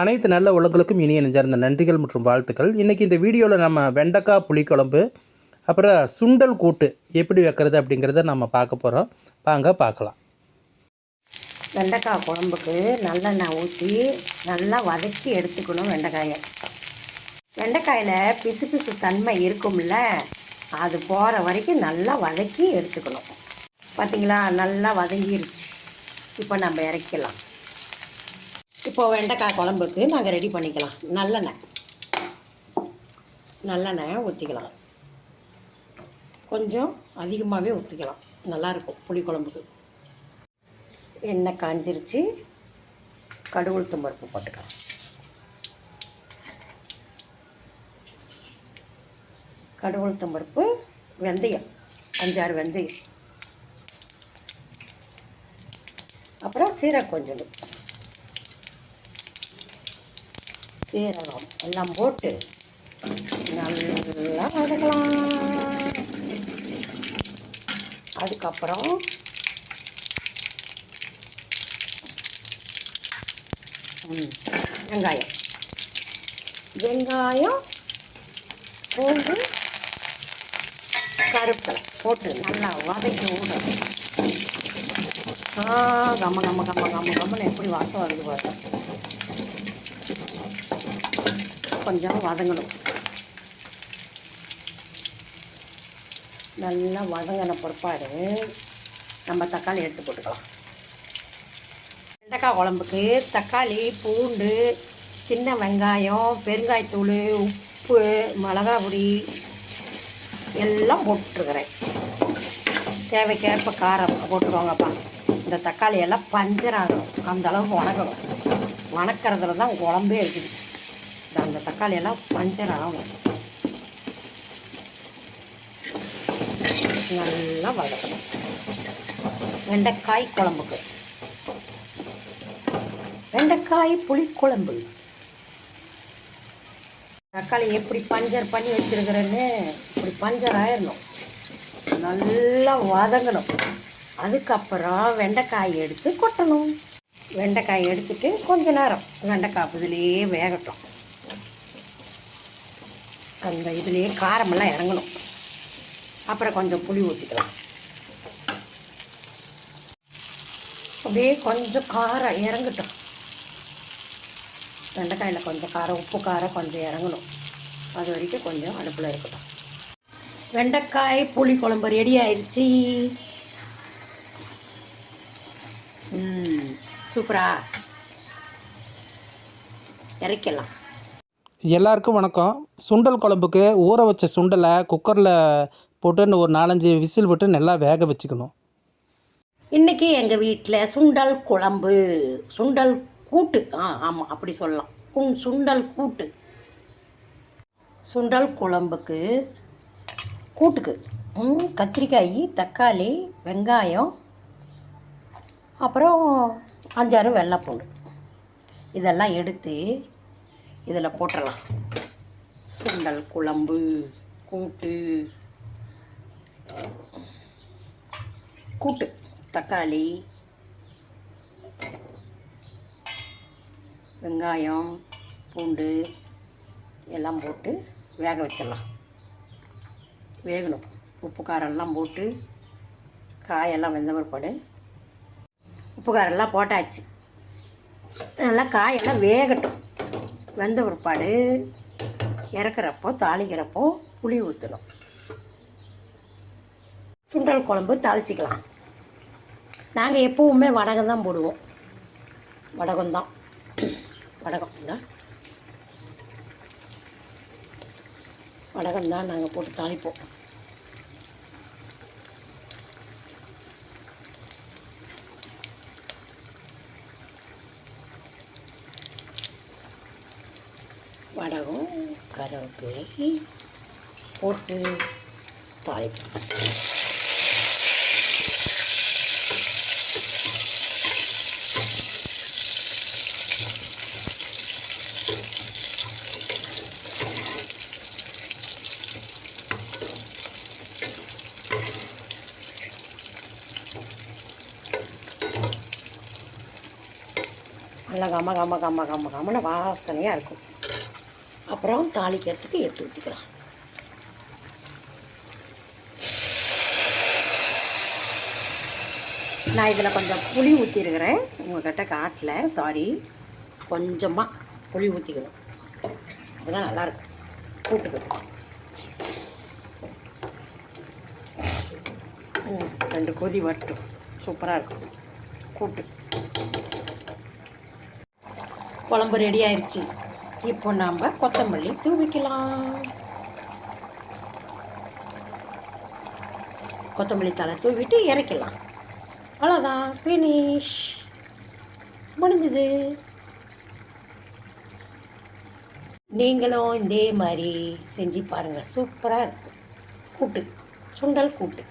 அனைத்து நல்ல உலகங்களுக்கும் இனிய நெஞ்சார்ந்த நன்றிகள் மற்றும் வாழ்த்துக்கள். இன்றைக்கி இந்த வீடியோவில் நம்ம வெண்டைக்காய் புளிக்குழம்பு அப்புறம் சுண்டல் கூட்டு எப்படி வைக்கிறது அப்படிங்கிறத நம்ம பார்க்க போகிறோம் வாங்க பார்க்கலாம். வெண்டைக்காய் குழம்புக்கு நல்லெண்ணெய் ஊற்றி நல்லா வதக்கி எடுத்துக்கணும் வெண்டைக்காயை. வெண்டைக்காயில் பிசு பிசு தன்மை இருக்கும்ல அது போகிற வரைக்கும் நல்லா வதக்கி எடுத்துக்கணும். பார்த்தீங்களா நல்லா வதங்கிருச்சு. இப்போ நம்ம இறக்கலாம் இப்போ வெண்டைக்காய் குழம்புக்கு நாங்கள் ரெடி பண்ணிக்கலாம். நல்லெண்ணெய். நல்லெண்ணெய் ஊற்றிக்கலாம் கொஞ்சம் அதிகமாகவே ஊற்றிக்கலாம் நல்லாயிருக்கும் புளி குழம்புக்கு. எண்ணெய் காஞ்சிருச்சு. கடுகுளுத்தம் பருப்பு போட்டுக்கலாம். கடுகுளுத்தம் பருப்பு வெந்தயம். அஞ்சாறு வெந்தயம். அப்புறம் சீரகம் கொஞ்சம் சீரகம் எல்லாம் போட்டு நல்லா வதக்கலாம். அதுக்கப்புறம் வெங்காயம். வெங்காயம் பூண்டு கருவேப்பிலை போட்டு நல்லா வதக்கி விடணும். ஆ கம்ம கம்ம கம்ம கம்ம கம்மன்னு எப்படி வாசம் வருது பார்த்தா கொஞ்சம் வதங்கணும். நல்லா வதங்கின பிற்பாடு நம்ம தக்காளி எடுத்து போட்டுக்கலாம். வெண்டைக்காய் குழம்புக்கு தக்காளி பூண்டு சின்ன வெங்காயம் பெருங்காயத்தூள் உப்பு மிளகா பொடி எல்லாம் போட்டுருக்குறேன். தேவைக்கேற்ப காரம் போட்டுக்கோங்கப்பா. இந்த தக்காளி எல்லாம் பஞ்சர் ஆகணும். அந்த அளவுக்கு வணக்கணும் வணக்கிறதுல தான் குழம்பே இருக்குது. அந்த தக்காளி எல்லாம் பஞ்சர் ஆகணும் நல்லா வதக்கணும். வெண்டைக்காய் குழம்புக்கு. வெண்டைக்காய் புளிக்குழம்பு. தக்காளி எப்படி பஞ்சர் பண்ணி வச்சிருக்கிறேன்னு இப்படி பஞ்சர் ஆயிடணும் நல்லா வதங்கணும். அதுக்கப்புறம் வெண்டைக்காய் எடுத்து கொட்டணும். வெண்டைக்காய் எடுத்துட்டு கொஞ்ச நேரம். வெண்டைக்காய் புதுலேயே வேகட்டும். அந்த இதுலேயே காரமெல்லாம் இறங்கணும். அப்புறம் கொஞ்சம் புளி ஊற்றிக்கலாம் அப்படியே கொஞ்சம் காரம் இறங்கட்டும். வெண்டைக்காயில் கொஞ்சம் காரம் உப்பு காரம் கொஞ்சம் இறங்கணும். அது வரைக்கும் கொஞ்சம் அடுப்பில் இருக்கட்டும். வெண்டைக்காய் புளி குழம்பு ரெடி ஆயிடுச்சு சூப்பரா. இறக்கலாம் எல்லாருக்கும் வணக்கம். சுண்டல் குழம்புக்கு ஊற வச்ச சுண்டலை குக்கரில் போட்டு ஒரு நாலஞ்சு விசில் விட்டு நல்லா வேக வச்சுக்கணும். இன்றைக்கி எங்கள் வீட்டில் சுண்டல் குழம்பு. சுண்டல் கூட்டு. ஆ ஆமாம் அப்படி சொல்லலாம். குங் சுண்டல் கூட்டு. சுண்டல் குழம்புக்கு கூட்டுக்கு. ம், கத்திரிக்காய் தக்காளி வெங்காயம் அப்புறம் அஞ்சாறு வெள்ளைப்பூண்டு. இதெல்லாம் எடுத்து இதில் போட்டுடலாம் சுண்டல் குழம்பு கூட்டு. கூட்டு தக்காளி வெங்காயம் பூண்டு எல்லாம் போட்டு வேக வச்சிடலாம். வேகணும். உப்பு காரம்லாம் போட்டு காயெல்லாம் வெந்த பிற்பாடு உப்பு காரம்லாம் போட்டாச்சு. நல்லா காயெல்லாம் வேகட்டும். வெந்த பிற்பாடு இறக்குறப்போ தாளிக்கிறப்போ புளி ஊற்றணும் சுண்டல் குழம்பு தாளிச்சிக்கலாம். நாங்கள் எப்போவுமே வடகம் தான் போடுவோம். வடகம் தான். வடகம் தான் வடகம் தான் நாங்கள் போட்டு தாளிப்போம். படகும் கருவேப்பிலை போட்டு தாளிப்பேன் நல்லா கம கம்ம கம்ம கம கமன்னு வாசனையாக இருக்கும். அப்புறம் தாளிக்கிறதுக்கு எடுத்து ஊற்றிக்கலாம் நான் இதில் கொஞ்சம் புளி ஊற்றிருக்கிறேன் உங்கள்கிட்ட காட்டல. சாரி கொஞ்சமாக புளி ஊற்றிக்கணும் அதுதான் நல்லாயிருக்கும். கூட்டுக்கணும் ரெண்டு கொதி வரட்டும். சூப்பராக இருக்கும். கூட்டு. குழம்பு ரெடி ஆயிடுச்சு இப்போ நாம் கொத்தமல்லி தூவிக்கலாம். கொத்தமல்லி தலை தூவிட்டு இறக்கலாம் அவ்வளோதான் ஃபினிஷ் முடிஞ்சுது. நீங்களும் இதே மாதிரி செஞ்சு பாருங்கள் சூப்பராக இருக்கும். கூட்டு. சுண்டல் கூட்டு.